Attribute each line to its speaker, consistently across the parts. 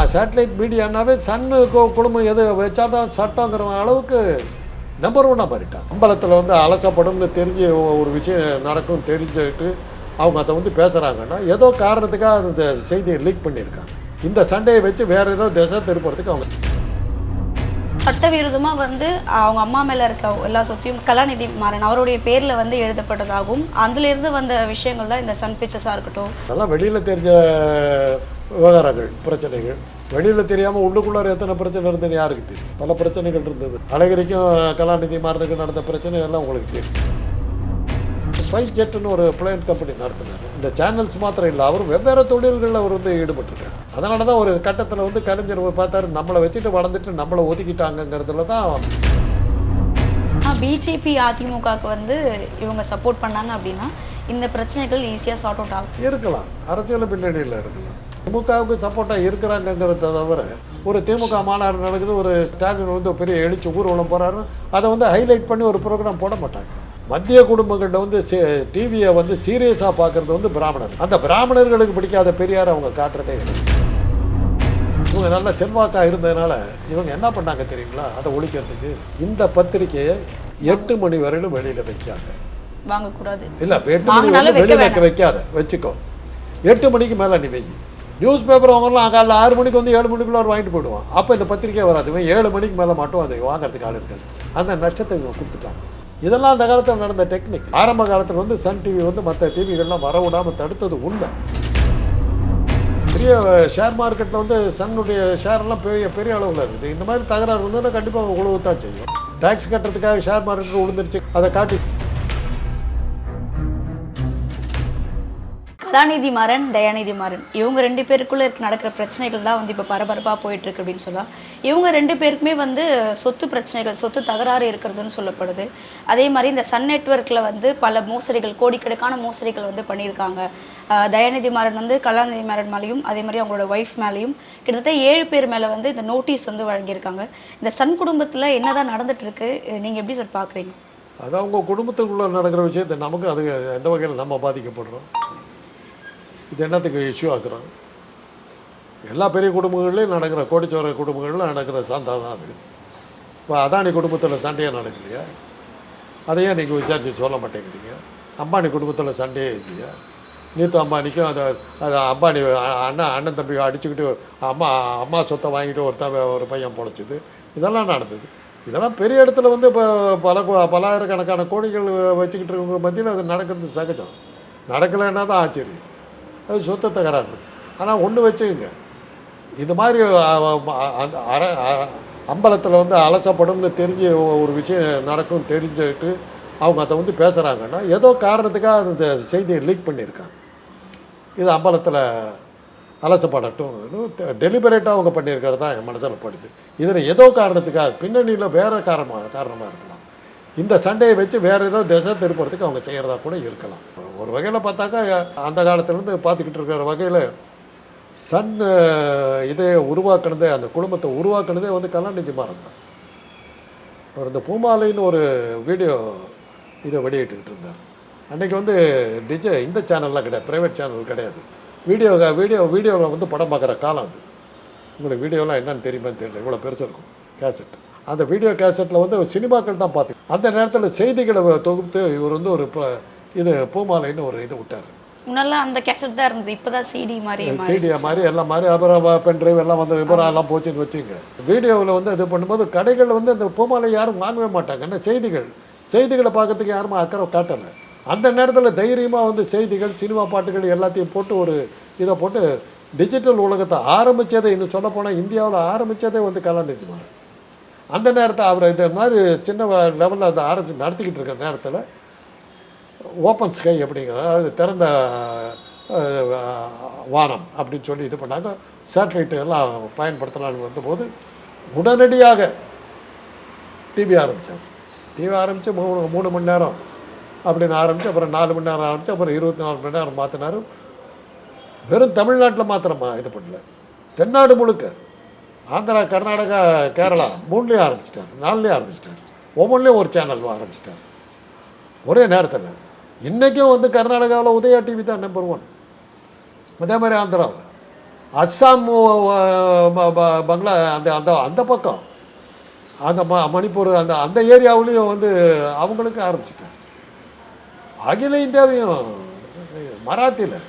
Speaker 1: Satellite மீடியானாவே சன்னு குடும்பம் எது வச்சாதான் சட்டங்கிற அளவுக்கு நம்பர் ஒன்னாக மாறிட்டான் அம்பலத்தில் வந்து அலசப்படும்னு தெரிஞ்சு ஒரு விஷயம் நடக்கும் தெரிஞ்சுட்டு அவங்க அதை வந்து பேசுகிறாங்கன்னா ஏதோ காரணத்துக்காக அந்த செய்தியை லீக் பண்ணியிருக்காங்க. இந்த சண்டையை வச்சு வேற ஏதோ திசை திருப்புறதுக்கு அவங்க
Speaker 2: சட்டவிரோதமாக வந்து அவங்க அம்மா மேலே இருக்க எல்லா சொத்தையும் கலாநிதி மாறன் அவருடைய பேரில் வந்து எழுதப்பட்டதாகவும் அதிலிருந்து வந்த விஷயங்கள் தான் இந்த சன் பிக்சர்ஸாக இருக்கட்டும்.
Speaker 1: அதெல்லாம் வெளியில் தெரிஞ்ச விவகாரங்கள் பிரச்சனைகள். வெளியில் தெரியாமல் உள்ளுக்குள்ளார எத்தனை பிரச்சனை இருந்ததுன்னு யாருக்கு தெரியும்? பல பிரச்சனைகள் இருந்தது. அழகிரிக்கும் கலாநிதி மாறனுக்கும் நடந்த பிரச்சனை எல்லாம் உங்களுக்கு தெரியும். ஸ்பைஸ் ஜெட்டுன்னு ஒரு பிளேன் கம்பெனி நடத்தினார். இந்த சேனல்ஸ் மாத்திரம் இல்லை அவர் வெவ்வேறு தொழில்களில் அவர் வந்து ஈடுபட்டிருக்காரு. அதனால தான் ஒரு கட்டத்தில் வந்து கலைஞர் பார்த்தாரு நம்மளை வச்சுட்டு வளர்ந்துட்டு நம்மளை ஒதுக்கிட்டாங்கங்கிறதுல தான்
Speaker 2: பிஜேபி அதிமுகவுக்கு வந்து இவங்க சப்போர்ட் பண்ணாங்க அப்படின்னா இந்த பிரச்சனைகள் ஈஸியாக சார்ட் அவுட் ஆகும்.
Speaker 1: இருக்கலாம். அரசியல் பின்னணியில் இருக்கலாம். திமுகவுக்கு சப்போர்ட்டாக இருக்கிறாங்கங்கிறத தவிர ஒரு திமுக மாநாடு நடக்குது ஒரு ஸ்டாலின் வந்து பெரிய எழுச்சி ஊர்வலம் போகிறாரு அதை வந்து ஹைலைட் பண்ணி ஒரு ப்ரோக்ராம் போட மாட்டாங்க. மத்திய குடும்பங்கள்ட்ட வந்து டிவியை வந்து சீரியஸாக பார்க்குறது வந்து பிராமணர் அந்த பிராமணர்களுக்கு பிடிக்காத பெரியார் அவங்க காட்டுறதே கிடையாது இவங்க நல்ல செல்வாக்காக இருந்ததுனால இவங்க என்ன பண்ணாங்க தெரியுங்களா? அதை ஒழிக்கிறதுக்கு இந்த பத்திரிக்கையை எட்டு மணி வரையிலும் வெளியில் வைக்காங்க
Speaker 2: வாங்கக்கூடாது.
Speaker 1: இல்லை எட்டு மணி
Speaker 2: வைக்க
Speaker 1: வெளியில். வைக்காத. வச்சுக்கோ. எட்டு மணிக்கு மேலே நீ வை. நியூஸ் பேப்பர் வாங்கலாம் காலைல ஆறு மணிக்கு வந்து ஏழு மணிக்குள்ள அவர் வாங்கிட்டு போயிடுவான். அப்போ இந்த பத்திரிக்கை வராது. இவன் ஏழு மணிக்கு மேலே மட்டும் அதை வாங்குறதுக்கு ஆள் இருக்காது. அந்த நஷ்டத்தை இவங்க கொடுத்துட்டாங்க. இதெல்லாம் அந்த காலத்தில் நடந்த டெக்னிக். ஆரம்ப காலத்தில் வந்து சன் டிவி வந்து மற்ற டிவிகள்லாம் வர விடாமல் தடுத்தது உண்மை. பெரிய ஷேர் மார்க்கெட்டில் வந்து சன்னுடைய ஷேர்லாம் பெரிய பெரிய அளவில் இருக்குது. இந்த மாதிரி தகராறு வந்ததுன்னா கண்டிப்பாக உழவு தான் செய்யும். டேக்ஸ் கட்டுறதுக்காக ஷேர் மார்க்கெட் விழுந்துருச்சு அதை காட்டி
Speaker 2: கலாநிதி மாறன் தயாநிதி மாறன் இவங்க ரெண்டு பேருக்குள்ள இருக்க நடக்கிற பிரச்சனைகள் தான் வந்து இப்போ பரபரப்பாக போயிட்டு இருக்கு அப்படின்னு சொல்லலாம். இவங்க ரெண்டு பேருக்குமே வந்து சொத்து பிரச்சனைகள் சொத்து தகராறு இருக்கிறதுன்னு சொல்லப்படுது. அதே மாதிரி இந்த சன் நெட்வொர்க்கில் வந்து பல மோசடிகள் கோடிக்கணக்கான மோசடிகள் வந்து பண்ணியிருக்காங்க. தயாநிதி மாறன் வந்து கலாநிதி மாறன் மேலேயும் அதே மாதிரி அவங்களோட ஒய்ஃப் மேலேயும் கிட்டத்தட்ட ஏழு பேர் மேலே வந்து இந்த நோட்டீஸ் வந்து வழங்கியிருக்காங்க. இந்த சன் குடும்பத்தில் என்னதான் தான் நடந்துட்டுருக்கு நீங்கள் எப்படி சொல்லி பார்க்குறீங்க
Speaker 1: அது அவங்க குடும்பத்துக்குள்ளே நடக்கிற விஷயத்தை நமக்கு அது எந்த வகையில் நம்ம பாதிக்கப்படுறோம்? இது என்னத்துக்கு இஷ்யூ ஆக்குறாங்க? எல்லா பெரிய குடும்பங்கள்லையும் நடக்கிற கோடிச்சோர குடும்பங்களில் நடக்கிற சண்டை தான் அது. இப்போ அதானி குடும்பத்தில் சண்டையே நடக்கலையா? அதையே நீங்கள் விசாரித்து சொல்ல மாட்டேங்கிறீங்க. அம்பானி குடும்பத்தில் சண்டையே இல்லையா? நீத்து அம்பானிக்கும் அந்த அது அம்பானி அண்ணன் அண்ணன் தம்பி அடிச்சுக்கிட்டு அம்மா அம்மா சொத்தை வாங்கிட்டு ஒருத்தன் ஒரு பையன் பொழைச்சிது. இதெல்லாம் நடந்தது. இதெல்லாம் பெரிய இடத்துல வந்து இப்போ பல பலாயிரக்கணக்கான கோடிகள் வச்சுக்கிட்டு இருக்கவங்க மத்தியில் அது நடக்கிறது சகஜம். நடக்கலைன்னா தான் ஆச்சரியம். அது சொத்தை தகராறு. ஆனால் ஒன்று வச்சுக்கோங்க. இது மாதிரி அர அம்பலத்தில் வந்து அலசப்படும்னு தெரிஞ்சு ஒரு விஷயம் நடக்கும் தெரிஞ்சுட்டு அவங்க அதை வந்து பேசுகிறாங்கன்னா ஏதோ காரணத்துக்காக அந்த செய்தியை லீக் பண்ணியிருக்காங்க. இது அம்பலத்தில் அலசப்படட்டும். டெலிபரேட்டாக அவங்க பண்ணியிருக்கிறது தான் என் மனசில் படுது. இதில் ஏதோ காரணத்துக்காக பின்னணியில் வேறு காரணமாக காரணமாக இருக்கலாம். இந்த சண்டையை வச்சு வேறு ஏதோ திசை திருப்புறதுக்கு அவங்க செய்கிறதா கூட இருக்கலாம். ஒரு வகையில் பார்த்தாக்கா அந்த காலத்துலேருந்து பார்த்துக்கிட்டு இருக்கிற வகையில் சன் இதை உருவாக்குனதே அந்த குடும்பத்தை உருவாக்குனதே வந்து கலாநிதி மாறன் தான். அவர் இந்த பூமாலைன்னு ஒரு வீடியோ இதை வெளியிட்டுக்கிட்டு இருந்தார். அன்றைக்கி வந்து டிஜ இந்த சேனல்லாம் கிடையாது ப்ரைவேட் சேனல் கிடையாது. வீடியோ வீடியோ வீடியோவில் வந்து படம் பார்க்குற காலம் அது. உங்களுக்கு வீடியோலாம் என்னென்னு தெரியுமான்னு தெரியல இவ்வளோ பெருசாக இருக்கும் கேசட். அந்த வீடியோ கேசட்டில் வந்து சினிமாக்கள் தான் பார்த்து அந்த நேரத்தில் செய்திகளை தொகுத்து இவர் வந்து ஒரு ப- இது பூமாலைன்னு ஒரு இது விட்டார்.
Speaker 2: முன்னெல்லாம் அந்த கேசட் தான் இருந்தது இப்போதான் சிடி மாதிரி
Speaker 1: சிடியா மாதிரி எல்லாம் மாதிரி அப்புறம் பென் டிரைவ் எல்லாம் வந்து விபரம் எல்லாம் போச்சுன்னு வச்சுங்க. வீடியோவில் வந்து இது பண்ணும்போது கடைகளில் வந்து அந்த பூமாலை யாரும் வாங்கவே மாட்டாங்க. என்ன செய்திகள்? செய்திகளை பார்க்கறதுக்கு யாரும் அக்கறை காட்டலை. அந்த நேரத்தில் தைரியமாக வந்து செய்திகள் சினிமா பாட்டுகள் எல்லாத்தையும் போட்டு ஒரு இதை போட்டு டிஜிட்டல் உலகத்தை ஆரம்பித்ததே இன்னும் சொல்ல போனால் இந்தியாவில் ஆரம்பித்ததே வந்து கலாநிதி மாறன் அந்த நேரத்தை அவர் இந்த மாதிரி சின்ன லெவலில் அதை ஆரம்பித்து நடத்திக்கிட்டு இருக்கிற நேரத்தில் ஓப்பன் ஸ்கை அப்படிங்கிறது அது திறந்த வானம் அப்படின்னு சொல்லி இது பண்ணாங்க. சேட்டலைட்டு எல்லாம் பயன்படுத்தலாம்னு வந்தபோது உடனடியாக டிவி ஆரம்பித்தார் டிவி ஆரம்பித்து மூணு மூணு மணி நேரம் அப்படின்னு ஆரம்பித்து அப்புறம் நாலு மணி நேரம் ஆரம்பித்து அப்புறம் இருபத்தி நாலு மணி நேரம் மாற்றினார் வெறும் தமிழ்நாட்டில் மாத்திரமா இது பண்ணல. தென்னாடு முழுக்க. ஆந்திரா கர்நாடகா கேரளா மூணுலேயும் ஆரம்பிச்சிட்டார். நாலுலேயும் ஆரம்பிச்சிட்டார். ஒவ்வொன்றிலையும் ஒரு சேனல் ஆரம்பிச்சிட்டார். ஒரே நேரத்தில். இன்றைக்கும் வந்து கர்நாடகாவில் உதயா டிவி தான் நம்பர் ஒன் அதே மாதிரி ஆந்திராவில். அஸ்ஸாம் ப- பங்களா அந்த அந்த அந்த பக்கம். அந்த ம மணிப்பூர் அந்த அந்த ஏரியாவிலையும் வந்து அவங்களுக்கு ஆரம்பிச்சிட்டாங்க. அகில இந்தியாவையும் மராத்தியில்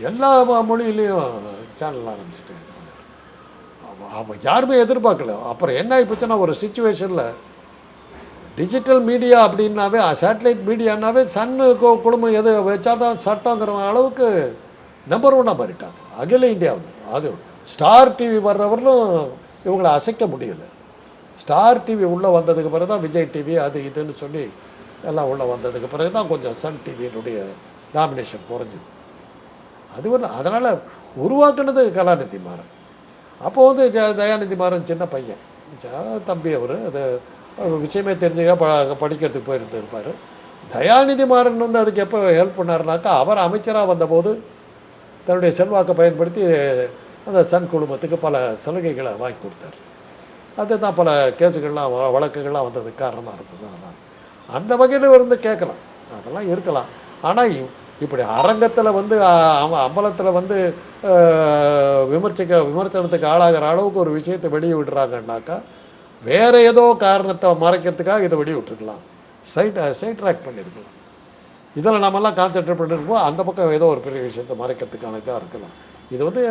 Speaker 1: எல்லா மொழியிலையும் சேனல் ஆரம்பிச்சிட்டாங்க. அவன் யாருமே எதிர்பார்க்கல. அப்புறம் என்ன ஆகிப்போச்சுன்னா ஒரு சுச்சுவேஷனில் டிஜிட்டல் மீடியா அப்படின்னாவே சேட்டலைட் மீடியானாவே சன்னு கு- குடும்பம் எது வச்சாதான் சட்டங்கிற அளவுக்கு நம்பர் ஒன்னாக மாறிட்டாங்க அகில இந்தியாவில் அது ஸ்டார் டிவி வர்றவர்களும் இவங்களை அசைக்க முடியல. ஸ்டார் டிவி உள்ளே வந்ததுக்கு பிறகு தான் விஜய் டிவி அது இதுன்னு சொல்லி எல்லாம் உள்ளே வந்ததுக்கு பிறகு தான் கொஞ்சம் சன் டிவியினுடைய டாமினேஷன் குறைஞ்சிது. அது ஒன்று அதனால் உருவாக்குனது கலாநிதி மாறன். அப்போது வந்து ஜ- தயாநிதி மாறன் சின்ன பையன். ஜ- தம்பி அவர் அது விஷயமே தெரிஞ்சுக்க ப படிக்கிறதுக்கு போயிட்டு இருப்பார். தயாநிதி மாறன் வந்து அதுக்கு எப்போ ஹெல்ப் பண்ணார்னாக்கா அவர் அமைச்சராக வந்தபோது தன்னுடைய செல்வாக்கை பயன்படுத்தி அந்த சன் குழுமத்துக்கு பல சலுகைகளை வாங்கி கொடுத்தார். அதுதான் பல கேஸுகள்லாம் வ- வழக்குகள்லாம் வந்ததுக்கு காரணமாக இருந்தது. அதனால் அந்த வகையில் இருந்து கேட்கலாம். அதெல்லாம் இருக்கலாம். ஆனால் இப்படி அரங்கத்தில் வந்து அம்பலத்தில் வந்து விமர்சிக்க விமர்சனத்துக்கு ஆளாகிற அளவுக்கு ஒரு விஷயத்தை வெளியே விடுறாங்கன்னாக்கா வேற ஏதோ காரணத்தை மறைக்கிறதுக்காக இதை வெளியே விட்டுருக்கலாம் சைட் சைட் ட்ராக் பண்ணியிருக்கலாம். இதில் நம்மெல்லாம் கான்சென்ட்ரேட் பண்ணிருப்போம் அந்த பக்கம் ஏதோ ஒரு பெரிய விஷயத்தை மறைக்கிறதுக்கான இதாக இருக்கலாம். இது வந்து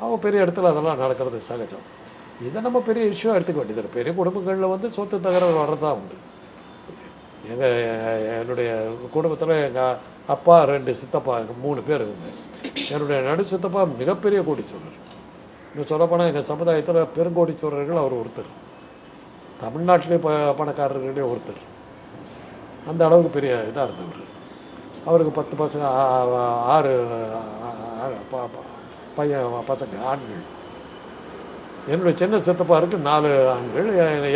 Speaker 1: அவங்க பெரிய இடத்துல அதெல்லாம் நடக்கிறது சகஜம். இதை நம்ம பெரிய இஷ்யூவாக எடுத்துக்க வேண்டியது பெரிய குடும்பங்களில் வந்து சொத்து தகராறு வர்றதா உண்டு. எங்கள் என்னுடைய குடும்பத்தில் எங்கள் அப்பா ரெண்டு சித்தப்பா மூணு பேர் இருந்தாங்க என்னுடைய நடு சித்தப்பா மிகப்பெரிய கோடீஸ்வரர். இன்னும் சொல்லப்போனால் எங்கள் சமுதாயத்தில் பெருங்கோடீஸ்வரர்கள் அவர் ஒருத்தர். தமிழ்நாட்டிலே ப பணக்காரர்களே ஒருத்தர். அந்த அளவுக்கு பெரிய இதாக இருந்தவர். அவருக்கு பத்து பசங்க ஆறு பையன் பசங்க ஆண்கள். என்னுடைய சின்ன சித்தப்பாருக்கு நாலு ஆண்கள்.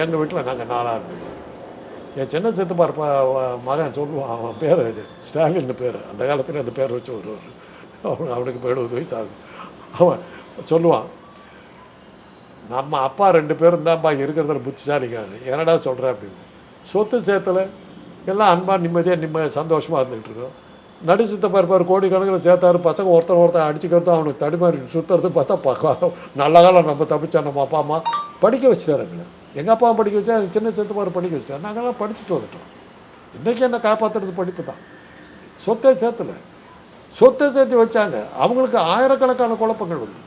Speaker 1: எங்கள் வீட்டில் நாங்கள் நாலு ஆண்கள். என் சின்ன சித்தப்பார் மகன் சொல்லுவான் அவன் பேர் ஸ்டாலின் பேர். அந்த காலத்தில் அந்த பேர் வச்சு வருவார். அவன் அவனுக்கு இப்போ எழுபது வயசு ஆகும் அவன் சொல்லுவான் நம்ம அப்பா ரெண்டு பேரும் தான்ப்பா இருக்கிறதுல புத்திசாலிக்காரு என்னடா சொல்கிறேன் அப்படின்னு. சொத்து சேர்த்துல எல்லாம் அன்பாக நிம்மதியாக நிம்ம சந்தோஷமாக இருந்துகிட்டு இருக்கோம். நடு சித்தப்பா இருப்பார் கோடிக்கணக்கில் சேர்த்தாரு பசங்க ஒருத்தர் ஒருத்தர் அடிச்சுக்கிறதும் அவனுக்கு தடுமாறி சுற்றுறது பார்த்தா பார்க்க நல்ல காலம் நம்ம தப்பிச்சா நம்ம அப்பா அம்மா படிக்க வச்சுட்டார் எங்களை எங்கள் அப்பா படிக்க வச்சா சின்ன சித்தப்பார் படிக்க வச்சுட்டார். நாங்கள்லாம் படிச்சுட்டு வந்துட்டோம். இன்றைக்கி என்ன காப்பாற்றுறது படிப்பு தான். சொத்தை சேர்த்துல. சொத்தை சேர்த்து வச்சாங்க. அவங்களுக்கு ஆயிரக்கணக்கான குழப்பங்கள் வந்து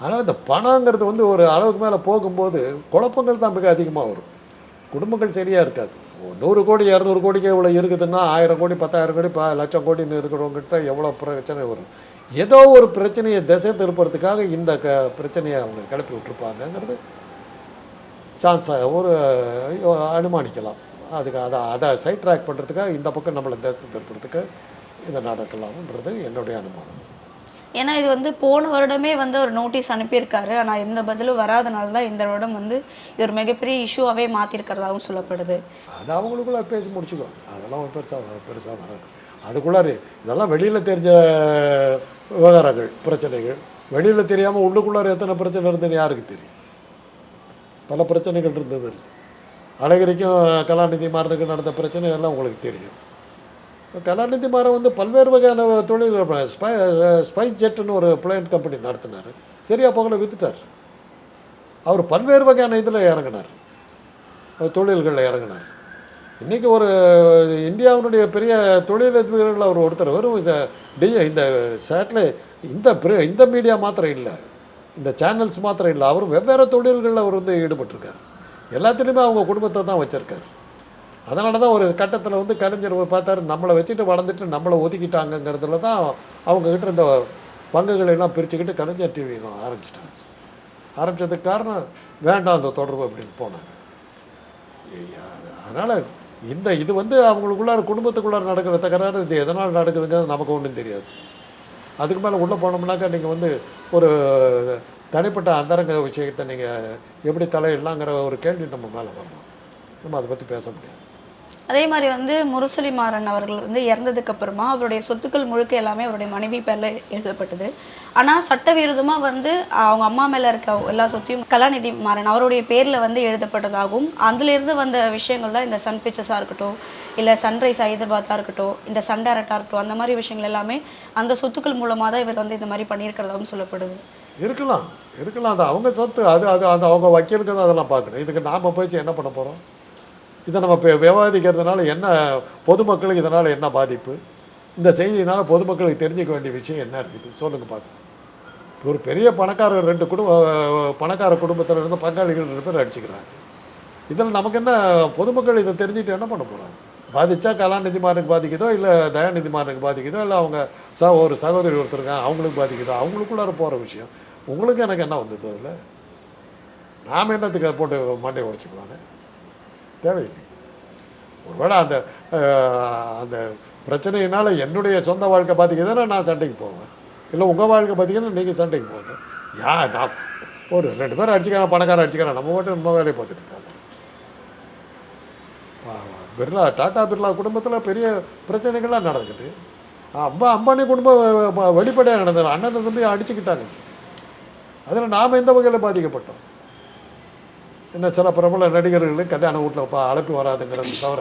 Speaker 1: அதனால் இந்த பணங்கிறது வந்து ஒரு அளவுக்கு மேலே போகும்போது குழப்பங்கள் தான் மிக அதிகமாக வரும். குடும்பங்கள் சரியாக இருக்காது. ஒரு நூறு கோடி இரநூறு கோடிக்கு இவ்வளோ இருக்குதுன்னா ஆயிரம் கோடி பத்தாயிரம் கோடி ப லட்சம் கோடின்னு இருக்கிறவங்ககிட்ட எவ்வளோ பிரச்சனை வரும்? ஏதோ ஒரு பிரச்சனையை திசை திருப்புறதுக்காக இந்த க பிரச்சனையை அவங்க கிளப்பி விட்டுருப்பாங்கங்கிறது சான்ஸாக ஒரு அனுமானிக்கலாம். அதுக்கு அதை அதை சைட் ட்ராக் பண்ணுறதுக்காக இந்த பக்கம் நம்மளை திசை திருப்புறதுக்கு இதை நடக்கலாம்ன்றது என்னுடைய அனுமானம்.
Speaker 2: ஏன்னா இது வந்து போன வருடமே வந்து ஒரு நோட்டீஸ் அனுப்பியிருக்காரு. ஆனால் எந்த பதிலும் வராதனால தான் இந்த வருடம் வந்து இது ஒரு மிகப்பெரிய இஷ்யூவாகவே மாற்றிருக்கிறதாகவும் சொல்லப்படுது.
Speaker 1: அது அவங்களுக்குள்ள பேசி முடிச்சுக்கோ அதெல்லாம் பெருசாக பெருசாக வராது. அதுக்குள்ளாரு இதெல்லாம் வெளியில் தெரிஞ்ச விவகாரங்கள் பிரச்சனைகள். வெளியில் தெரியாமல் உள்ளுக்குள்ளார எத்தனை பிரச்சனை இருந்ததுன்னு யாருக்கு தெரியும்? பல பிரச்சனைகள் இருந்தது. அழகிரிக்கும் கலாநிதி மாறனுக்கு நடந்த பிரச்சனை எல்லாம் உங்களுக்கு தெரியும். கலாநிதி மாறன் வந்து பல்வேறு வகையான தொழில் ஸ்பை ஸ்பை ஜெட்டுன்னு ஒரு பிளேன் கம்பெனி நடத்தினார். சரியா போகல வித்துட்டார். அவர் பல்வேறு வகையான இதில் இறங்கினார். தொழில்களில் இறங்கினார். இன்றைக்கி ஒரு இந்தியாவினுடைய பெரிய தொழிலதிபர்கள் அவர் ஒருத்தர் வரும் இந்த டி இந்த சேட்டலை இந்த இந்த மீடியா மாத்திரம் இல்லை. இந்த சேனல்ஸ் மாத்திரம் இல்லை. அவர் வெவ்வேறு தொழில்களில் அவர் வந்து ஈடுபட்டிருக்கார். எல்லாத்துலேயுமே அவங்க குடும்பத்தை தான் வச்சுருக்கார். அதனால தான் ஒரு கட்டத்தில் வந்து கலைஞர் பார்த்தாரு நம்மளை வச்சுட்டு வளர்ந்துட்டு நம்மளை ஒதுக்கிட்டாங்கங்கிறதுல தான் அவங்கக்கிட்ட இந்த பங்குகளையெல்லாம் பிரிச்சுக்கிட்டு கலைஞர் டிவி ஆரம்பிச்சிட்டாங்க ஆரம்பித்ததுக்கு காரணம் வேண்டாம் அந்த தொடர்பு அப்படின்னு போனாங்க அதனால் இந்த இது வந்து அவங்களுக்குள்ளார குடும்பத்துக்குள்ளார நடக்கிற தகராறு இது எதனால் நடக்குதுங்கிறது நமக்கு ஒன்றும் தெரியாது. அதுக்கு மேலே உள்ளே போனோம்னாக்கா நீங்கள் வந்து ஒரு தனிப்பட்ட அந்தரங்க விஷயத்தை நீங்கள் எப்படி தலையிடலாங்கிற ஒரு கேள்வி நம்ம மேலே வரணும். நம்ம அதை பற்றி பேச முடியாது.
Speaker 2: அதே மாதிரி வந்து முரசொலி மாறன் அவர்கள் வந்து இறந்ததுக்கு அப்புறமா அவருடைய சொத்துக்கள் முழுக்க எல்லாமே அவருடைய மனைவி பேரில் எழுதப்பட்டது. ஆனால் சட்டவிரோதமாக வந்து அவங்க அம்மா மேலே இருக்க எல்லா சொத்தையும் கலாநிதி மாறன் அவருடைய பேரில் வந்து எழுதப்பட்டதாகவும் அதுலேருந்து வந்த விஷயங்கள் தான் இந்த சன் பிக்சர்ஸாக இருக்கட்டும் இல்லை சன்ரைஸ் ஹைதராபாத்தாக இருக்கட்டும் இந்த சன் டேரக்டாக இருக்கட்டும் அந்த மாதிரி விஷயங்கள் எல்லாமே அந்த சொத்துக்கள் மூலமாக தான் இவர் வந்து இந்த மாதிரி பண்ணியிருக்கிறதாகவும் சொல்லப்படுது.
Speaker 1: இருக்கலாம் இருக்கலாம். அது அவங்க சொத்து அது அது அது அவங்க வக்கீலுக்கு தான் அதெல்லாம் பார்க்கணும். இதுக்கு நாம் போயிச்சு என்ன பண்ண போகிறோம் இதை நம்ம இப்போ விவாதிக்கிறதுனால என்ன பொதுமக்களுக்கு இதனால் என்ன பாதிப்பு? இந்த செய்தியினால் பொதுமக்களுக்கு தெரிஞ்சுக்க வேண்டிய விஷயம் என்ன இருக்குது? சொல்லுங்கள் பார்த்து ஒரு பெரிய பணக்காரர் ரெண்டு குடும்ப பணக்கார குடும்பத்தில் இருந்து பங்காளிகள் ரெண்டு பேர் அடிச்சுக்கிறாங்க. இதில் நமக்கு என்ன பொதுமக்கள் இதை தெரிஞ்சுட்டு என்ன பண்ண போகிறாங்க கலாநிதி மாறுக்கு பாதிக்குதோ இல்லை தயாநிதி மாறனுக்கு பாதிக்குதோ இல்லை அவங்க ச ஒரு சகோதரி ஒருத்தர் அவங்களுக்கு பாதிக்குதோ அவங்களுக்குள்ளார போகிற விஷயம். உங்களுக்கு எனக்கு என்ன வந்தது அதில்? நாம் என்னத்துக்கு போட்டு மண்டை உடச்சிக்குவாங்க தேவையில்லை. ஒருவேளை அந்த அந்த பிரச்சனையினால் என்னுடைய சொந்த வாழ்க்கை பார்த்தீங்கன்னா நான் சண்டைக்கு போவேன். இல்லை உங்கள் வாழ்க்கை பார்த்தீங்கன்னா நீங்கள் சண்டைக்கு போங்க. யா நான் ஒரு ரெண்டு பேரும் அடிச்சுக்கிறேன் பணக்காரன் அடிச்சுக்கிறேன் நம்ம மட்டும் நம்ம வேலையை பார்த்துட்டு போவோம். பிர்லா டாட்டா பிர்லா குடும்பத்தில் பெரிய பிரச்சனைகள்லாம் நடக்குது. அம்மா அம்பானி குடும்பம் வெளிப்படையாக நடந்தது அண்ணன் தம்பி அடிச்சுக்கிட்டாங்க. அதில் நாம் எந்த வகையில் பாதிக்கப்பட்டோம்? என்ன சில பிரபல நடிகர்களுக்கு கல்யாண வீட்டில் பா அழைப்பு வராதுங்கிறது தவிர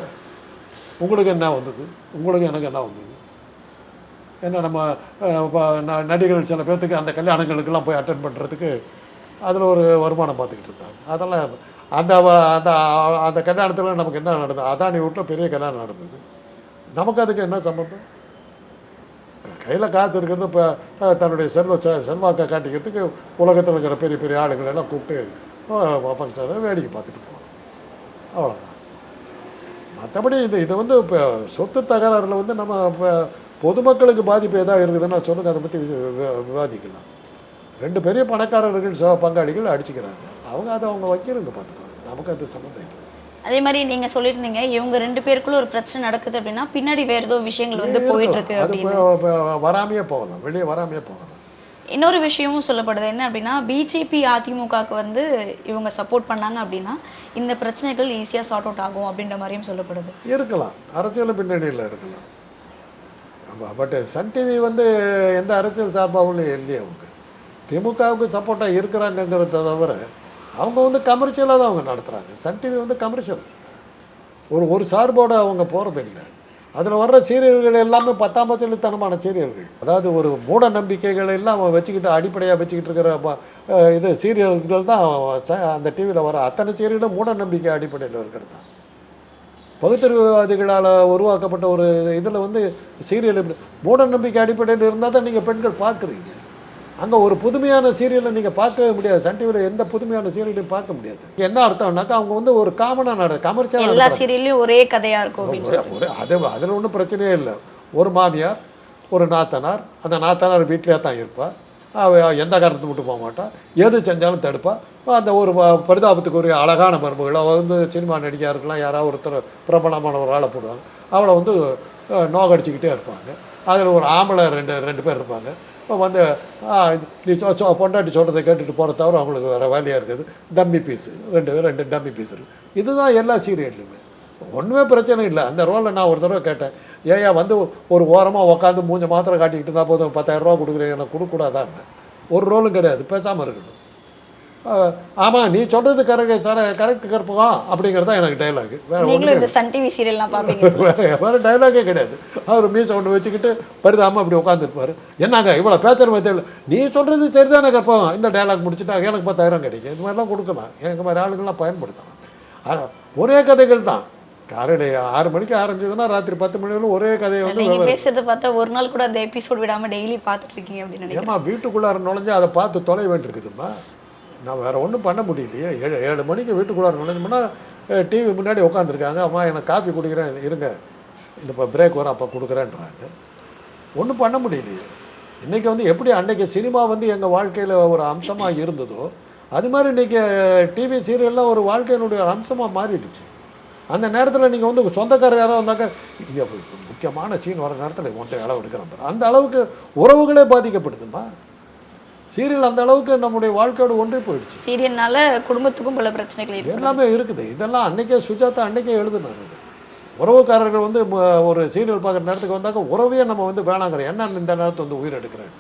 Speaker 1: உங்களுக்கு என்ன வந்தது? உங்களுக்கு எனக்கு என்ன வந்தது? என்ன நம்ம நடிகர்கள் சில பேர்த்துக்கு அந்த கல்யாணங்களுக்கெல்லாம் போய் அட்டன் பண்ணுறதுக்கு அதில் ஒரு வருமானம் பார்த்துக்கிட்டு இருந்தாங்க அதெல்லாம் அந்த அந்த அந்த கல்யாணத்தில் நமக்கு என்ன நடந்தது? அதானி வீட்டில் பெரிய கல்யாணம் நடந்தது. நமக்கு அதுக்கு என்ன சம்மந்தம் கையில் காசு இருக்கிறது இப்போ தன்னுடைய செல்வ செ செல்வாக்கை காட்டிக்கிறதுக்கு உலகத்தில் இருக்கிற பெரிய பெரிய ஆளுங்களை எல்லாம் கூப்பிட்டு ஃபங்க்ஷனை வேடிக்கை பார்த்துட்டு போகணும் அவ்வளோதான் மற்றபடி இது இது வந்து இப்போ சொத்து தகராறில் வந்து நம்ம இப்போ பொதுமக்களுக்கு பாதிப்பு எதாவது இருக்குதுன்னா சொல்லுங்கள் அதை பற்றி விவாதிக்கலாம். ரெண்டு பெரிய பணக்காரர்கள் ச பங்காளிகள் அடிச்சுக்கிறாங்க. அவங்க அதை அவங்க வைக்கிறவங்க பார்த்துக்குவாங்க. நமக்கு அது சம்மந்தம் இல்லை.
Speaker 2: அதே மாதிரி நீங்க சொல்லியிருந்தீங்க இவங்க ரெண்டு பேருக்குள்ள ஒரு பிரச்சனை நடக்குது அப்படின்னா பின்னாடி வேற ஏதோ விஷயங்கள் வந்து போயிட்டு இருக்கு
Speaker 1: வராமையே போகலாம். வெளியே வராமையே போகலாம்.
Speaker 2: இன்னொரு விஷயமும் சொல்லப்படுது. என்ன அப்படின்னா பிஜேபி அதிமுகவுக்கு வந்து இவங்க சப்போர்ட் பண்ணாங்க அப்படின்னா இந்த பிரச்சனைகள் ஈஸியாக சார்ட் அவுட் ஆகும் அப்படின்ற மாதிரியும் சொல்லப்படுது.
Speaker 1: இருக்கலாம். அரசியல் பின்னணியில் இருக்கலாம். ஆமாம் பட் சன் டிவி வந்து எந்த அரசியல் சார்பாகவும் இல்லையே அவங்க திமுகவுக்கு சப்போர்ட்டாக இருக்கிறாங்கங்கிறத தவிர அவங்க வந்து கமர்ஷியலாக தான் அவங்க நடத்துகிறாங்க சன் டிவி வந்து கமர்ஷியல் ஒரு ஒரு சார்போடு அவங்க போகிறது இல்லை அதில் வர்ற சீரியல்கள் எல்லாமே பத்தாம் பட்சத்தனமான சீரியல்கள். அதாவது ஒரு மூட நம்பிக்கைகள் எல்லாம் அவன் வச்சுக்கிட்டு அடிப்படையாக வச்சுக்கிட்டு இருக்கிற இது சீரியல்கள் தான் ச- அந்த டிவியில் வர அத்தனை சீரியலும் மூட நம்பிக்கை அடிப்படையில் இருக்கிறது. தான் பகுத்தறிவுவாதிகளால் உருவாக்கப்பட்ட ஒரு இதில் வந்து சீரியல் மூட நம்பிக்கை அடிப்படையில் இருந்தால் தான் நீங்கள் பெண்கள் பார்க்குறீங்க. அங்கே ஒரு புதுமையான சீரியலை நீங்கள் பார்க்கவே முடியாது. சன் டிவியில் எந்த புதுமையான சீரியலையும் பார்க்க முடியாது. என்ன அர்த்தம்னாக்கா அவங்க வந்து ஒரு காமனாக நட கமர்ஷியலாக
Speaker 2: எல்லா சீரியல்லையும் ஒரே கதையா இருக்கும்
Speaker 1: அது அதில் ஒன்றும் பிரச்சனையே இல்லை. ஒரு மாமியார் ஒரு நாத்தனார் அந்த நாத்தனார் வீட்டிலே தான் இருப்பா. அவ எந்த காரணத்தை விட்டு போக மாட்டா. எது செஞ்சாலும் தடுப்பா. அந்த ஒரு பரிதாபத்துக்கு ஒரு அழகான மருமகள் வந்து சினிமா இருக்கலாம் யாராவது ஒருத்தர் பிரபலமான ஒரு ஆளை போடுவாங்க. அவளை வந்து நோகடிச்சுக்கிட்டே இருப்பாங்க. அதில் ஒரு ஆம்பளை ரெண்டு ரெண்டு பேர் இருப்பாங்க. வந்து நீ சொ பொண்டாட்டி சொல்கிறத கேட்டுட்டு போகிற தவிர அவங்களுக்கு வேறு வேலையாக இருக்குது. டம்மி பீஸு ரெண்டு ரெண்டு டம்மி பீஸ் இருக்குது இதுதான் எல்லா சீரியல்லையுமே. ஒன்றுமே பிரச்சனை இல்லை. அந்த ரோலில் நான் ஒரு தடவை கேட்டேன். ஏயா வந்து ஒரு ஓரமாக உக்காந்து மூஞ்ச மாத்திரை காட்டிக்கிட்டு இருந்தால் போதும் பத்தாயிரம் கொடுக்குறேன் எனக்கு கொடுக்கூடாதான்னு ஒரு ரோலும் கிடையாது. பேசாமல் இருக்கணும். ஆமாம் நீ சொல்கிறது கரெக்ட் சார் கரெக்ட் கற்பகம் அப்படிங்கிறது தான் எனக்கு டைலாக் வேறு
Speaker 2: இந்த சன் டிவி சீரியல்லாம் பார்ப்பீங்க.
Speaker 1: வேற வேறு டைலாகே கிடையாது. அவர் மீசை ஒன்று வச்சுக்கிட்டு பரிதாமல் அப்படி உட்காந்துருப்பார் என்னங்க இவ்வளோ பேச்சுற மாதிரி நீ சொல்கிறது சரிதானே கற்பம் இந்த டைலாக் முடிச்சுட்டா எனக்கு பத்தாயிரம் கிடைக்கும். இது மாதிரிலாம் கொடுக்கலாம். எனக்கு மாதிரி ஆளுங்கள்லாம் பயன்படுத்தலாம். ஒரே கதைகள் தான். காலையில் ஆறு மணிக்கு ஆரம்பிச்சதுன்னா ராத்திரி பத்து மணி வரையும் ஒரே கதையை வந்து
Speaker 2: நீங்க பேசுறத பார்த்தா ஒரு நாள் கூட அந்த எபிசோட் விடாம டெய்லி பார்த்துட்டு இருக்கீங்க அப்படின்னு நினைக்கிறேன்.
Speaker 1: வீட்டுக்குள்ளார நுழைஞ்சு அதை பார்த்து தொலை வேண்டியிருக்குதும்மா நான் வேறு ஒன்றும் பண்ண முடியலையே. ஏழு ஏழு மணிக்கு வீட்டுக்குள்ளார நுழைஞ்சோம்னா டிவி முன்னாடி உட்காந்துருக்காங்க அம்மா எனக்கு காப்பி குடிக்கிறேன் இருங்க. இந்த இப்போ பிரேக் வரும் அப்போ கொடுக்குறேன்றாங்க. ஒன்றும் பண்ண முடியலையே. இன்றைக்கி வந்து எப்படி அன்றைக்கி சினிமா வந்து எங்கள் வாழ்க்கையில் ஒரு அம்சமாக இருந்ததோ அது மாதிரி இன்றைக்கி டிவி சீரியல்லாம் ஒரு வாழ்க்கையினுடைய ஒரு அம்சமாக மாறிடுச்சு. அந்த நேரத்தில் நீங்கள் வந்து சொந்தக்காரர் யாராவது வந்தாக்க இங்கே முக்கியமான சீன் வர நேரத்தில் ஒன்றை அளவு எடுக்கிறேன் அந்த அளவுக்கு உறவுகளே பாதிக்கப்படுதுமா சீரியல் அந்த அளவுக்கு நம்முடைய வாழ்க்கையோட ஒன்றி போயிடுச்சு.
Speaker 2: சீரியல்னால குடும்பத்துக்கும் பல பிரச்சனைகள்
Speaker 1: எல்லாமே இருக்குது. இதெல்லாம் அன்னைக்கே சுஜாதா அன்னைக்கே எழுதுனார் இது. உறவுக்காரர்கள் வந்து ஒரு சீரியல் பார்க்குற நேரத்துக்கு வந்தாக்க உறவையே நம்ம வந்து வேணாங்கிறோம் என்ன இந்த நேரத்தை வந்து உயிர் எடுக்கிறேன்.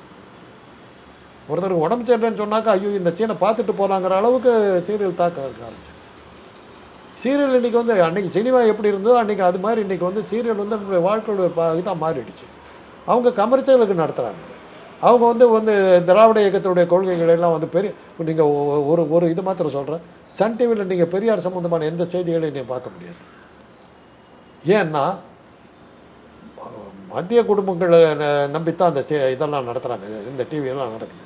Speaker 1: ஒருத்தருக்கு உடம்பு சரியில்லைன்னு சொன்னாக்கா ஐயோ இந்த சீனை பார்த்துட்டு போகலாங்கிற அளவுக்கு சீரியல் தாக்க இருக்க ஆரம்பிச்சு சீரியல் இன்னைக்கு வந்து அன்னைக்கு சினிமா எப்படி இருந்ததோ அன்னைக்கு அது மாதிரி இன்னைக்கு வந்து சீரியல் வந்து நம்மளுடைய வாழ்க்கையோட ப- இதாக மாறிடுச்சு. அவங்க கமர்ஷியலுக்கு நடத்துகிறாங்க அவங்க வந்து வந்து திராவிட இயக்கத்துடைய கொள்கைகள் எல்லாம் வந்து பெரிய நீங்கள் ஒரு ஒரு இது மாத்திரம் சொல்கிறேன் சன் டிவியில் நீங்கள் பெரியார் சம்மந்தமான எந்த செய்திகளையும் நீங்கள் பார்க்க முடியாது. ஏன்னா மத்திய குடும்பங்களை ந- நம்பித்தான் அந்த இதெல்லாம் நடத்துகிறாங்க இந்த டிவியெல்லாம் நடக்குது.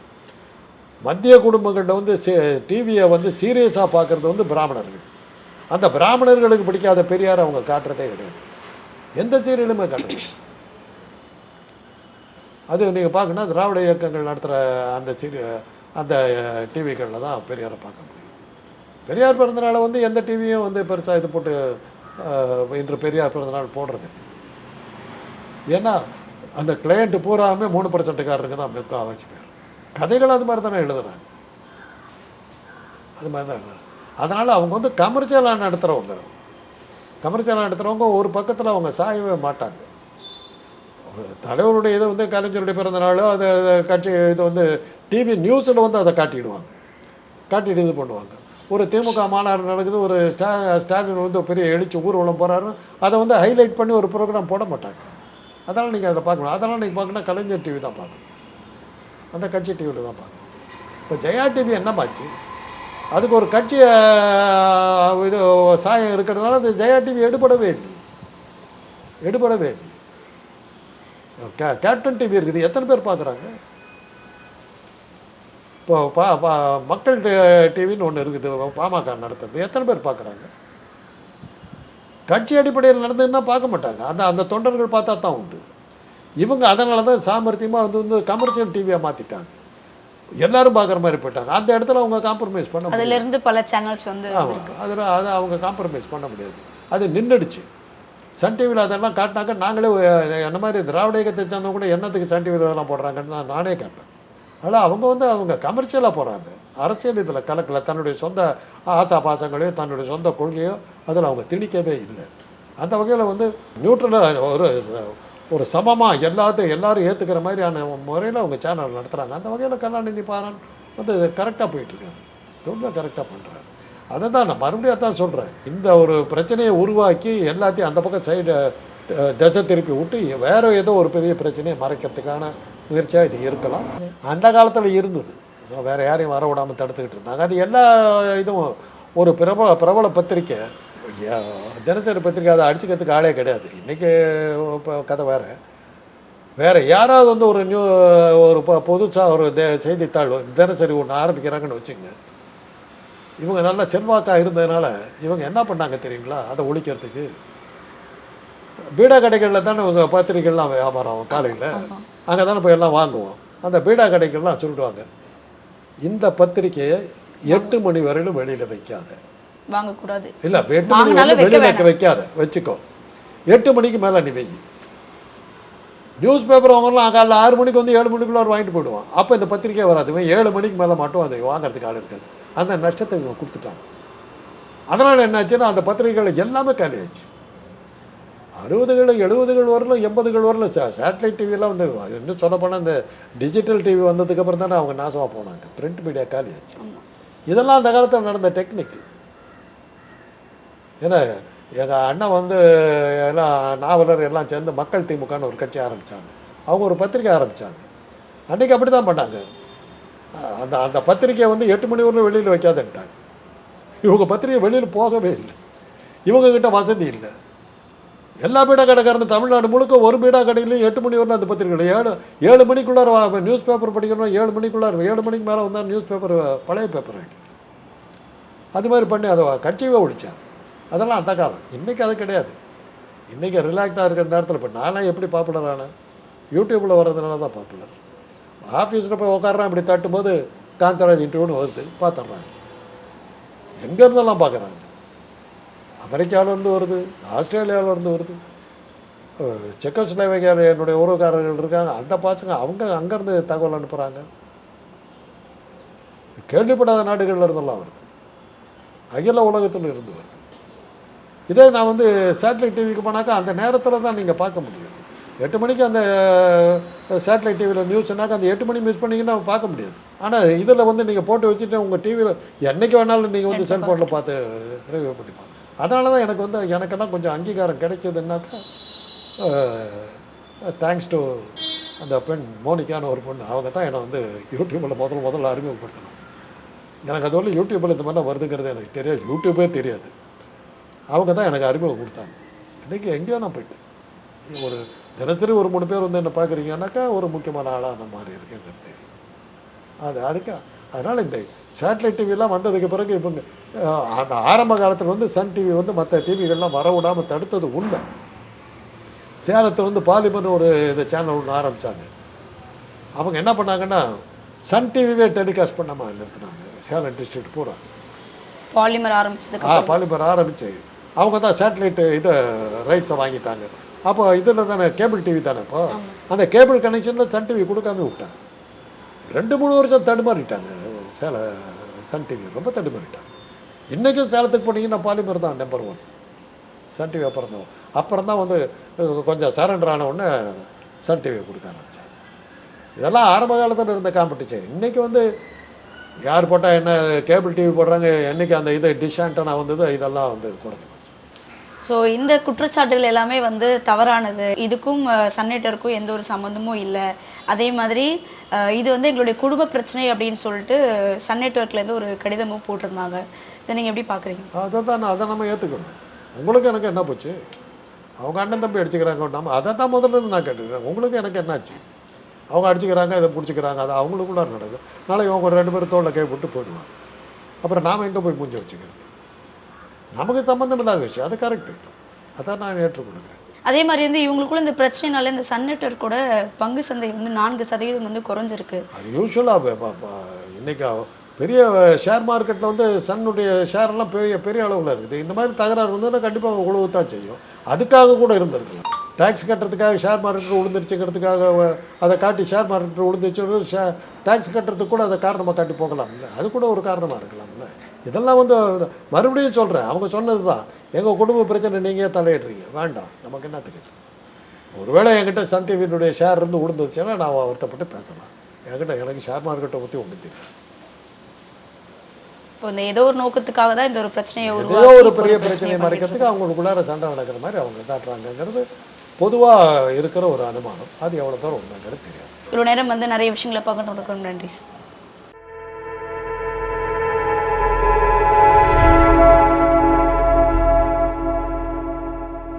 Speaker 1: மத்திய குடும்பங்களில் வந்து டிவியை வந்து சீரியஸாக பார்க்குறது வந்து பிராமணர்கள். அந்த பிராமணர்களுக்கு பிடிக்காத பெரியார் அவங்க காட்டுறதே கிடையாது. எந்த சீரியலுமே காட்டுறது அது நீங்கள் பார்க்கணும் திராவிட இயக்கங்கள் நடத்துகிற அந்த சீரிய அந்த டிவிகளில் தான் பெரியாரை பார்க்க முடியும். பெரியார் பிறந்தநாளை வந்து எந்த டிவியும் வந்து பெருசாக இது போட்டு இன்று பெரியார் பிறந்தநாள் போடுறது ஏன்னா அந்த கிளையண்ட்டு பூராமே மூணு பர்சன்ட்டுக்காரருக்கு தான் முக்கால்வாசி பேர். கதைகள் அது மாதிரி தானே எழுதுறாங்க. அது மாதிரி தான் எழுதுறாங்க. அதனால் அவங்க வந்து கமர்ஷியலாக நடத்துகிறவங்க கமர்ஷியலாக நடத்துகிறவங்க ஒரு பக்கத்தில் அவங்க சாயவே மாட்டாங்க. தலைவருடைய இது வந்து கலைஞருடைய பிறந்த நாளோ அது கட்சி இது வந்து டிவி நியூஸில் வந்து அதை காட்டிடுவாங்க. காட்டிட்டு இது பண்ணுவாங்க. ஒரு திமுக மாநாடு நடக்குது ஒரு ஸ்டா ஸ்டாலின் வந்து பெரிய எழுச்சி ஊர்வலம் போகிறாரு அதை வந்து ஹைலைட் பண்ணி ஒரு ப்ரோக்ராம் போட மாட்டாங்க. அதனால் நீங்கள் அதில் பார்க்கணும். அதனால் நீங்கள் பார்க்கணும் கலைஞர் டிவி தான் பார்க்கணும். அந்த கட்சி டிவியில் தான் பார்க்கணும். இப்போ ஜெயா டிவி என்னமாச்சு அதுக்கு ஒரு கட்சி இது சாயம் இருக்கிறதுனால அந்த ஜெயா டிவி எடுபடவே இல்லை. எடுபடவே இல்லை. கே கேப்டன் டிவி இருக்குது. எத்தனை பேர் பார்க்குறாங்க? இப்போ பா மக்கள் டிவின்னு ஒன்று இருக்குது. பாமக நடத்துறது. எத்தனை பேர் பார்க்குறாங்க? கட்சி அடிப்படையில் நடந்ததுன்னா பார்க்க மாட்டாங்க. அந்த அந்த தொண்டர்கள் பார்த்தா தான் உண்டு. இவங்க அதனால தான் சாமர்த்தியமாக வந்து வந்து கமர்ஷியல் டிவியாக மாற்றிட்டாங்க எல்லாரும் பார்க்குற மாதிரி போயிட்டாங்க. அந்த இடத்துல அவங்க காம்ப்ரமைஸ் பண்ண முடியாது.
Speaker 2: அதுல இருந்து பல சேனல்ஸ் வந்து
Speaker 1: ஆமாம் அதில் அதை அவங்க காம்ப்ரமைஸ் பண்ண முடியாது. அது நின்றுடுச்சு. சன் டிவியில் அதெல்லாம் காட்டினாக்க நாங்களே என்ன மாதிரி திராவிட இயக்கத்தை சேர்ந்தவங்க கூட என்னத்துக்கு சன் டிவியில் இதெல்லாம் போடுறாங்கன்னு தான் நானே கேட்பேன். ஆனால் அவங்க வந்து அவங்க கமர்ஷியலாக போகிறாங்க அரசியல் இதில் கலக்கலை. தன்னுடைய சொந்த ஆசா பாசங்களையோ தன்னுடைய சொந்த கொள்கையோ அதில் அவங்க திணிக்கவே இல்லை. அந்த வகையில் வந்து நியூட்ரலாக ஒரு ஒரு சமமாக எல்லாத்தையும் எல்லாரும் ஏற்றுக்கிற மாதிரியான முறையில் அவங்க சேனல் நடத்துகிறாங்க அந்த வகையில் கருணாநிதி பாரன் வந்து கரெக்டாக போயிட்டுருக்காரு ரொம்ப கரெக்டாக பண்ணுறாரு அதை தான் நான் மறுபடியும் அதான் சொல்கிறேன் இந்த ஒரு பிரச்சனையை உருவாக்கி எல்லாத்தையும் அந்த பக்கம் சைடு திசை திருப்பி விட்டு வேற ஏதோ ஒரு பெரிய பிரச்சனையை மறைக்கிறதுக்கான முயற்சியாக இது இருக்கலாம். அந்த காலத்தில் இருந்தது. ஸோ வேறு யாரையும் வர விடாமல் தடுத்துக்கிட்டு இருந்தாங்க. அது எல்லா இதுவும் ஒரு பிரபல பிரபல பத்திரிக்கை. யா- தினசரி பத்திரிக்கை அதை அடிச்சுக்கிறதுக்கு ஆளே கிடையாது. இன்றைக்கி இப்போ கதை வேறு. வேறு யாராவது வந்து ஒரு நியூ ஒரு பொ புதுசாக ஒரு செய்தித்தாள் தினசரி ஒன்று ஆரம்பிக்கிறாங்கன்னு வச்சுங்க இவங்க நல்லா செல்வாக்காக இருந்ததுனால இவங்க என்ன பண்ணாங்க தெரியுங்களா? அதை ஒழிக்கிறதுக்கு. பீடா கடைகளில் தானே இவங்க பத்திரிக்கைலாம் வியாபாரம் ஆகும் காலையில் அங்கே தானே போய் எல்லாம் வாங்குவோம். அந்த பீடா கடைகள்லாம் சொல்லிடுவாங்க இந்த பத்திரிக்கையை எட்டு மணி வரையிலும் வெளியில் வைக்காத.
Speaker 2: வாங்கக்கூடாது.
Speaker 1: இல்லை எட்டு மணி வரையிலும் வெளியில் வைக்காத வச்சுக்கோ. எட்டு மணிக்கு மேலே நீ வை. நியூஸ் பேப்பர் வாங்கலாம் காலைல ஆறு மணிக்கு வந்து ஏழு மணிக்குள்ளார வாங்கிட்டு போயிடுவான். அப்போ இந்த பத்திரிக்கை வராது. ஏழு மணிக்கு மேலே மட்டும் அதை வாங்குறதுக்கு ஆள் இருக்காது. அந்த நஷ்டத்தை இவங்க கொடுத்துட்டாங்க. அதனால் என்னாச்சுன்னா அந்த பத்திரிகைகள் எல்லாமே காலியாச்சு அறுபதுகள் எழுபதுகள் வரலும் எண்பதுகள் வரலும் சேட்டலைட் டிவியெல்லாம் வந்து இன்னும் சொல்லப்போனால் இந்த டிஜிட்டல் டிவி வந்ததுக்கப்புறம் தானே அவங்க நாசமாக போனாங்க. பிரிண்ட் மீடியா காலியாச்சு. இதெல்லாம் அந்த காலத்தில் நடந்த டெக்னிக் ஏன்னா எங்கள் அண்ணன் வந்து எல்லாம் நாவலர் எல்லாம் சேர்ந்து மக்கள் திமுகன்னு ஒரு கட்சி ஆரம்பித்தாங்க அவங்க ஒரு பத்திரிக்கை ஆரம்பித்தாங்க அன்றைக்கி அப்படி தான் பண்ணாங்க. அந்த அந்த பத்திரிக்கையை வந்து எட்டு மணி வரையும் வெளியில் வைக்காதுன்ட்டாங்க. இவங்க பத்திரிக்கை வெளியில் போகவே இல்லை. இவங்கக்கிட்ட வசதி இல்லை. எல்லா பீடா கடைக்காரன் தமிழ்நாடு முழுக்க ஒரு பீடா கடையிலையும் எட்டு மணி வரலாம் அந்த பத்திரிக்கை ஏழு ஏழு மணிக்குள்ளார நியூஸ் பேப்பர் படிக்கணும் ஏழு மணிக்குள்ளார ஏழு மணிக்கு மேலே வந்தால் நியூஸ் பேப்பர் பழைய பேப்பர் அது மாதிரி பண்ணி அதை கட்சியவே ஒழிச்சான் அதெல்லாம் அந்த காலம். இன்றைக்கி அது கிடையாது. இன்றைக்கி ரிலாக்ஸாக இருக்கிற நேரத்தில் இப்போ நானே எப்படி பாப்புலர் யூடியூப்பில் வர்றதுனால தான் பாப்புலர் ஆஃபீஸில் போய் உட்காடுறேன் இப்படி தட்டும்போது காந்தராஜ் இன்டர்வியூன்னு வருது. பார்த்துட்றாங்க எங்கேருந்தெல்லாம் பார்க்குறாங்க. அமெரிக்காவிலேருந்து வருது ஆஸ்திரேலியாவிலேருந்து வருது. அஹ் என்னுடைய உறவுக்காரர்கள் இருக்காங்க. அந்த பாசங்க அவங்க அங்கேருந்து தகவல் அனுப்புகிறாங்க கேள்விப்படாத நாடுகளில் இருந்தெல்லாம் வருது. அகில உலகத்தில் இருந்து வருது. இதே நான் வந்து சேட்டலைட் டிவிக்கு போனாக்கா அந்த நேரத்தில் தான் நீங்கள் பார்க்க முடியும். எட்டு மணிக்கு அந்த சேட்டலைட் டிவியில் நியூஸ்னாக்கா அந்த எட்டு மணி மிஸ் பண்ணிங்கன்னா பார்க்க முடியாது. ஆனால் இதில் வந்து நீங்கள் போட்டு வச்சுட்டு உங்கள் டிவியில் என்னைக்கு வேணாலும் நீங்கள் வந்து செல்ஃபோனில் பார்த்து ரிவ்யூ பண்ணிப்பாங்க. அதனால தான் எனக்கு வந்து எனக்கெல்லாம் கொஞ்சம் அங்கீகாரம் கிடைச்சதுன்னாக்கா தேங்க்ஸ் டு அந்த பெண் மோனிகான்னு ஒரு பொண்ணு அவங்க தான் என்னை வந்து யூடியூப்பில் முதல்ல முதல்ல அறிமுகப்படுத்தணும் எனக்கு அது வந்து யூடியூப்பில் இந்த மாதிரிலாம் வருதுங்கிறது எனக்கு தெரியாது. யூடியூப்பே தெரியாது. அவங்க தான் எனக்கு அறிமுகம் கொடுத்தாங்க. இன்றைக்கி எங்கேயோ நான் போயிட்டேன். ஒரு தினசரி ஒரு மூணு பேர் வந்து என்ன பார்க்குறீங்கன்னாக்கா ஒரு முக்கியமான ஆளாக நான் மாறி இருக்கேங்கிறது தெரியும். அது அதுக்கு அதனால் இந்த சேட்டலைட் டிவிலாம் வந்ததுக்கு பிறகு அஹ், அந்த ஆரம்ப காலத்தில் வந்து சன் டிவி வந்து மற்ற டிவிகள்லாம் வர விடாமல் தடுத்தது உண்மை. சேலத்தில் வந்து பாலிமர் ஒரு இது சேனல் ஒன்று ஆரம்பித்தாங்க அவங்க என்ன பண்ணாங்கன்னா சன் டிவிவே டெலிகாஸ்ட் பண்ணாமல் நிறுத்தினாங்க. சேலம் டிஸ்ட்ரிக்ட் பூரா.
Speaker 2: பாலிமர் ஆரம்பிச்சதுக்கு
Speaker 1: ஆ பாலிமர் ஆரம்பிச்சு. அவங்க தான் சேட்டலைட்டு இதை ரைட்ஸை வாங்கிட்டாங்க. அப்போ இதில் தானே கேபிள் டிவி தானே இப்போ? அந்த கேபிள் கனெக்ஷனில் சன் டிவி கொடுக்காம விட்டாங்க. ரெண்டு மூணு வருஷம் தடுமாறிட்டாங்க. சேல சன் டிவி ரொம்ப தடுமாறிட்டாங்க. இன்றைக்கும் சேலத்துக்கு போனீங்கன்னா பாலிமர் தான் நம்பர் ஒன் சன் டிவி அப்புறம் தான். அப்புறம் தான் வந்து கொஞ்சம் சரண்டர் ஆன உடனே சன் டிவியை கொடுக்க ஆரம்பித்தாங்க இதெல்லாம் ஆரம்ப காலத்தில் இருந்த காம்படிஷன் இன்றைக்கி வந்து யார் போட்டால் என்ன கேபிள் டிவி போடுறாங்க என்னைக்கு அந்த இது டிஷ் ஆண்டனா வந்தது இதெல்லாம் வந்து குறைஞ்சி
Speaker 2: ஸோ இந்த குற்றச்சாட்டுகள் எல்லாமே வந்து தவறானது. இதுக்கும் அஹ், எந்த ஒரு சம்மந்தமும் இல்லை. அதே மாதிரி இது வந்து எங்களுடைய குடும்ப பிரச்சனை அப்படின்னு சொல்லிட்டு சன் நெட்வொர்க்லேருந்து ஒரு கடிதமும் போட்டிருந்தாங்க. இதை நீங்கள் எப்படி பார்க்குறீங்க
Speaker 1: அதை தான் நான் அதை நம்ம ஏற்றுக்கணும் உங்களுக்கு எனக்கு என்ன போச்சு? அவங்க அண்ணன் தம்பி அடிச்சுக்கிறாங்க நம்ம அதை தான் முதல்ல இருந்து நான் கேட்டுக்கிறேன். உங்களுக்கு எனக்கு என்னாச்சு? அவங்க அடிச்சுக்கிறாங்க இதை பிடிச்சிக்கிறாங்க அது அவங்களுக்குள்ள நடக்கும் நாளைக்கு அவங்க ரெண்டு பேரும் தோளில் கை போட்டு போயிடுவாங்க. அப்புறம் நாம் எங்கே போய் மூஞ்சி வச்சுக்கிறது? நமக்கு சம்மந்தம் இல்லாத விஷயம். அது கரெக்டு அதான் நான் ஏற்றுக்கொள்கிறேன்.
Speaker 2: அதே மாதிரி வந்து இவங்களுக்குள்ள இந்த பிரச்சனைனால இந்த சன் நெட்வொர்க்கோட பங்கு சந்தை வந்து நான்கு சதவீதம் வந்து குறைஞ்சிருக்கு.
Speaker 1: அது யூஸ்வலாக இன்னைக்கு பெரிய ஷேர் மார்க்கெட்டில் வந்து சன்னுடைய ஷேர் எல்லாம் பெரிய பெரிய அளவில் இருக்குது. இந்த மாதிரி தகராறு வந்து கண்டிப்பாக உழவு தான் செய்யும். அதுக்காக கூட இருந்திருக்கலாம். டேக்ஸ் கட்டுறதுக்காக ஷேர் மார்க்கெட் விழுந்துருச்சுங்கிறதுக்காக வ- அதை காட்டி ஷேர் மார்க்கெட் ஷே டேக்ஸ் கட்டுறதுக்கு கூட அதை காரணமாக காட்டி போகலாம்ல அது கூட ஒரு காரணமாக இருக்கலாம்ல இதெல்லாம் வந்து மறுபடியும் சொல்கிறேன் அவங்க சொன்னது தான். எங்கள் குடும்ப பிரச்சனை நீங்கள் தலையிடுறீங்க? வேண்டாம். நமக்கு என்ன தெரியுது ஒருவேளை என்கிட்ட சன் டிவியினுடைய ஷேர் இருந்து விழுந்துச்சுன்னா நான் வருத்தப்பட்டு பேசலாம். என்கிட்ட எனக்கு ஷேர் மார்க்கெட்டை பற்றி ஒன்றும் தெரியும்
Speaker 2: இப்போ இந்த ஏதோ ஒரு நோக்கத்துக்காக தான் இந்த ஒரு பிரச்சனையை
Speaker 1: ஏதோ ஒரு பெரிய பிரச்சனையை மறைக்கிறதுக்கு அவங்களுக்குள்ளார சண்டை நடக்கிற மாதிரி அவங்க காட்டுறாங்கங்கிறது பொதுவாக இருக்கிற ஒரு அனுமானம். அது எவ்வளோ தூரம் உண்மைங்கிறது தெரியாது.
Speaker 2: இவ்வளோ நேரம் வந்து நிறைய விஷயங்களை பகிர்ந்து நன்றி சார்.